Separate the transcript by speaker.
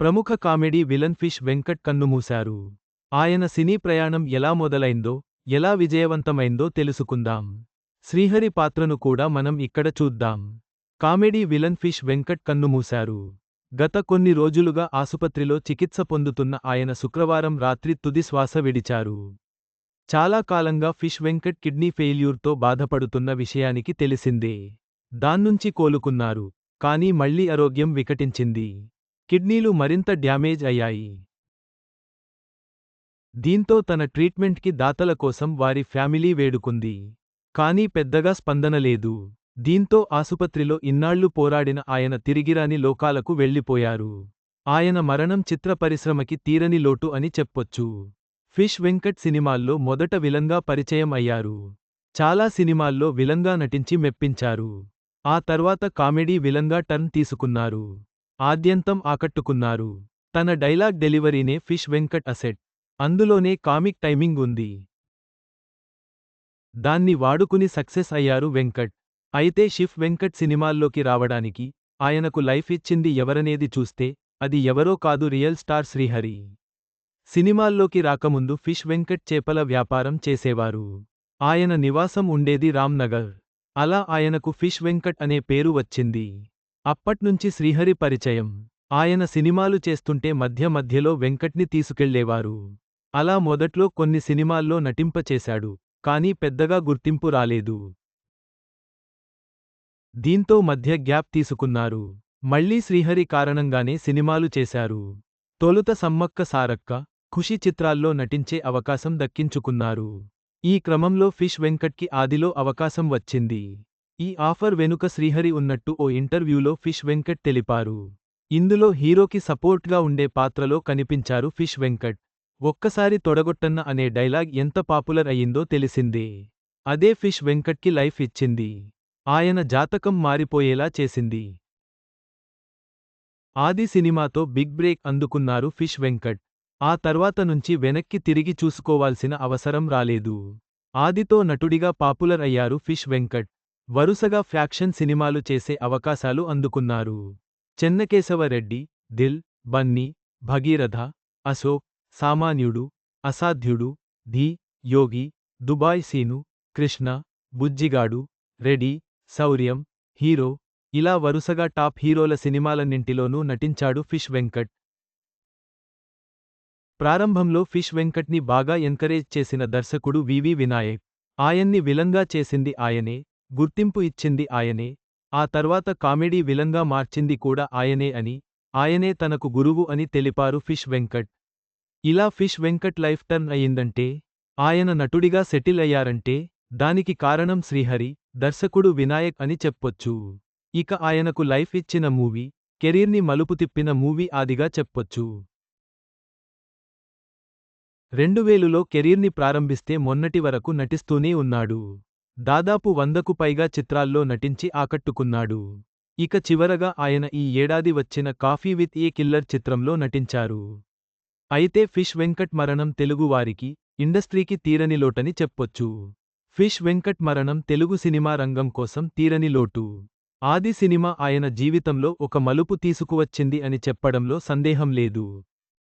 Speaker 1: ప్రముఖ comedy villain fish Venkat కన్నుమూశారు. ఆయన సినీ ప్రయాణం ఎలా మొదలైందో ఎలా విజయవంతమైందో తెలుసుకుందాం. శ్రీహరి పాత్రను కూడా మనం ఇక్కడ చూద్దాం. కామెడీ విలన్ ఫిష్ వెంకట్ కన్నుమూశారు. గత కొన్ని రోజులుగా ఆసుపత్రిలో చికిత్స పొందుతున్న ఆయన శుక్రవారం రాత్రి తుది శ్వాస విడిచారు. చాలా కాలంగా ఫిష్ వెంకట్ కిడ్నీ ఫెయిల్యూర్తో బాధపడుతున్న విషయానికి తెలిసిందే. దాన్నుంచి కోలుకున్నారు కానీ మళ్ళీ ఆరోగ్యం వికటించింది. కిడ్నీలు మరింత డ్యామేజ్ అయ్యాయి. దీంతో తన ట్రీట్మెంట్కి దాతల కోసం వారి ఫ్యామిలీ వేడుకుంది. కానీ పెద్దగా స్పందన లేదు. దీంతో ఆసుపత్రిలో ఇన్నాళ్ళు పోరాడిన ఆయన తిరిగిరాని లోకాలకు వెళ్ళిపోయారు ఆయన మరణం చిత్ర పరిశ్రమకి తీరని లోటు అని చెప్పొచ్చు. ఫిష్ వెంకట్ సినిమాల్లో మొదట విలంగా పరిచయం అయ్యారు. చాలా సినిమాల్లో విలంగా నటించి మెప్పించారు. ఆ తర్వాత కామెడీ విలంగా టర్న్ తీసుకున్నారు. ఆద్యంతం ఆకట్టుకున్నారు. తన డైలాగ్ డెలివరీనే ఫిష్ వెంకట్ అసెట్. అందులోనే కామిక్ టైమింగ్ ఉంది. దాన్ని వాడుకుని సక్సెస్ అయ్యారు వెంకట్. అయితే షిఫ్ వెంకట్ సినిమాల్లోకి రావడానికి ఆయనకు లైఫ్ ఇచ్చింది ఎవరనేది చూస్తే అది ఎవరో కాదు రియల్ స్టార్ శ్రీహరి. సినిమాల్లోకి రాకముందు ఫిష్ వెంకట్ చేపల వ్యాపారం చేసేవారు. ఆయన నివాసం ఉండేది రామ్నగర్. అలా ఆయనకు ఫిష్ వెంకట్ అనే పేరు వచ్చింది. అప్పట్నుంచి శ్రీహరి పరిచయం. ఆయన సినిమాలు చేస్తుంటే మధ్య మధ్యలో వెంకట్ని తీసుకెళ్ళేవారు. అలా మొదట్లో కొన్ని సినిమాల్లో నటింపచేశాడు కానీ పెద్దగా గుర్తింపు రాలేదు. దీంతో మధ్య గ్యాప్ తీసుకున్నారు. మళ్ళీ శ్రీహరి కారణంగానే సినిమాలు చేశారు. తొలుత సమ్మక్క సారక్క ఖుషి చిత్రాల్లో నటించే అవకాశం దక్కించుకున్నారు. ఈ క్రమంలో ఫిష్ వెంకట్కి ఆదిలో అవకాశం వచ్చింది. ఈ ఆఫర్ వెనుక శ్రీహరి ఉన్నట్టు ఓ ఇంటర్వ్యూలో ఫిష్ వెంకట్ తెలిపారు. ఇందులో హీరోకి సపోర్ట్గా ఉండే పాత్రలో కనిపించారు ఫిష్ వెంకట్. ఒక్కసారి తొడగొట్టన్న అనే డైలాగ్ ఎంత పాపులర్ అయ్యిందో తెలిసింది. అదే ఫిష్ వెంకట్కి లైఫ్ ఇచ్చింది. ఆయన జాతకం మారిపోయేలా చేసింది. ఆది సినిమాతో బిగ్ బ్రేక్ అందుకున్నారు ఫిష్ వెంకట్. ఆ తర్వాత నుంచి వెనక్కి తిరిగి చూసుకోవాల్సిన అవసరం రాలేదు. ఆదితో నటుడిగా పాపులర్ అయ్యారు ఫిష్ వెంకట్. వరుసగా ఫ్యాక్షన్ సినిమాలు చేసే అవకాశాలు అందుకున్నారు. Chennakesava Reddy Dil Bunny Bhageeratha Ashok Samanyudu Asadhyudu Dhee Yogi Dubai Seenu Krishna Bujjigadu Ready Shouryam Hero ఇలా వరుసగా టాప్ హీరోల సినిమాలన్నింటిలోనూ నటించాడు ఫిష్ వెంకట్. ప్రారంభంలో ఫిష్ వెంకట్ని బాగా ఎంకరేజ్ చేసిన దర్శకుడు వివి వినాయక్. ఆయన్ని విలంగా చేసింది ఆయనే. గుర్తింపు ఇచ్చింది ఆయనే. ఆ తర్వాత కామెడీ విలంగా మార్చింది కూడా ఆయనే అని ఆయనే తనకు గురువు అని తెలిపారు ఫిష్ వెంకట్. ఇలా ఫిష్ వెంకట్ లైఫ్ టర్న్ అయిందంటే ఆయన నటుడిగా సెటిల్ అయ్యారంటే దానికి కారణం శ్రీహరి దర్శకుడు వినాయక్ అని చెప్పొచ్చు. ఇక ఆయనకు లైఫ్ ఇచ్చిన మూవీ కెరీర్ని మలుపు తిప్పిన మూవీ ఆదిగా చెప్పొచ్చు. రెండువేలులో కెరీర్ని ప్రారంభిస్తే మొన్నటి వరకు నటిస్తూనే ఉన్నాడు. దాదాపు వందకు పైగా చిత్రాల్లో నటించి ఆకట్టుకున్నాడు. ఇక చివరగా ఆయన ఈ ఏడాది వచ్చిన కాఫీ విత్ ఏ కిల్లర్ చిత్రంలో నటించారు. అయితే ఫిష్ వెంకట్ మరణం తెలుగువారికి ఇండస్ట్రీకి తీరని లోటని చెప్పొచ్చు. ఫిష్ వెంకట్ మరణం తెలుగు సినిమా రంగం కోసం తీరని లోటు. ఆది సినిమా ఆయన జీవితంలో ఒక మలుపు తీసుకువచ్చింది అని చెప్పడంలో సందేహం లేదు.